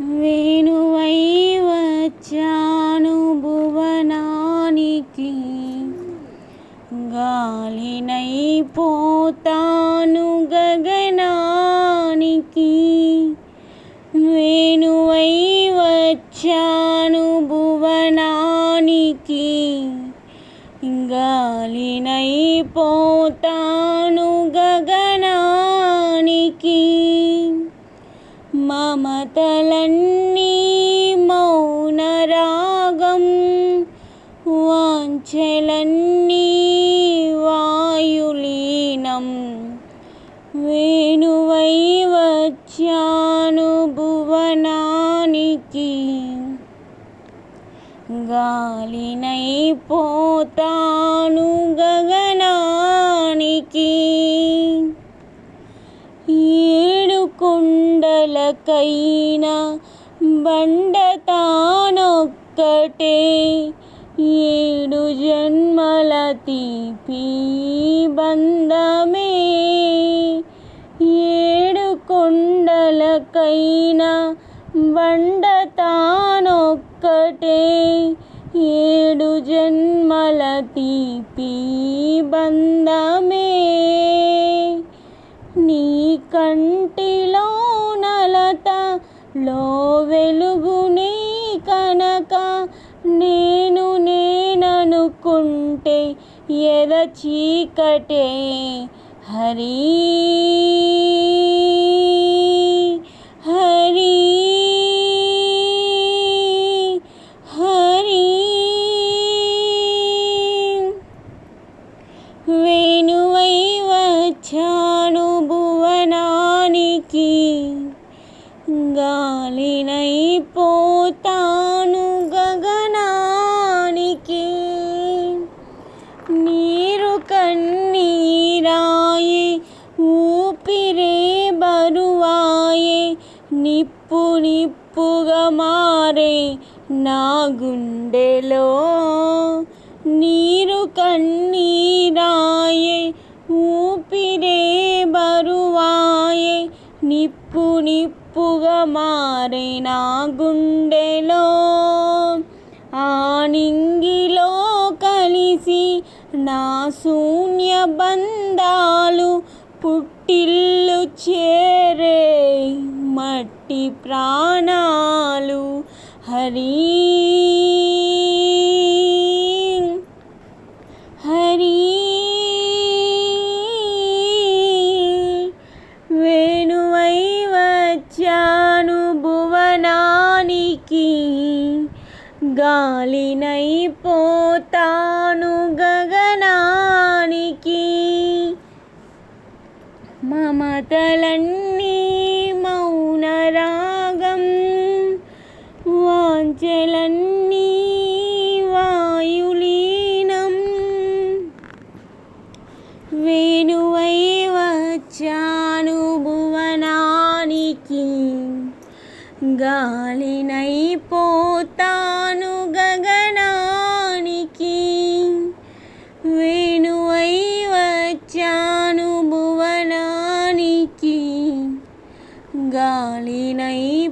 వేణువై వచ్చాను భువనానికి. గాలినై పోతాను గగనానికి. వేణువై వచ్చాను భువనానికి. గాలినై పోతాను గగనానికి. కథలన్నీ మౌనరాగం వాంఛలన్నీ వాయులీనం. వేణువై వచ్చాను భువనానికి గాలినైపోతాను గగనానికి ఏడు ఎవరికైనా బండ తానొక్కటే ఏడు జన్మల తీపి బంధమే. ఏడు కొండలకైనా బండ తానొక్కటే ఏడు జన్మల తీపి బంధమే. లో వెలుగునే కనక నేను నేననుకుంటే ఎద చీకటే? హరి హరి హరి. వేణువై వచ్చాను భువనానికి. పోతాను గగనానికి. నీరు కన్నీరాయే ఊపిరే బరువాయే నిప్పు నిప్పుగా మారే నా గుండెలో నీరు కన్నీ నా గుండెలో ఆనింగిలో కలిసి నా శూన్య బంధాలు పుట్టిల్లు చేరే మట్టి ప్రాణాలు హరి గాలికి గాలినైపోతాను గగనానికి. మమతలన్నీ మౌనరాగం వాంచలన్నీ వాయులీనం. వేణువై వచ్చా గాలినైపోతాను గగనానికి. వేణువై వచ్చాను భువనానికి. గాలినై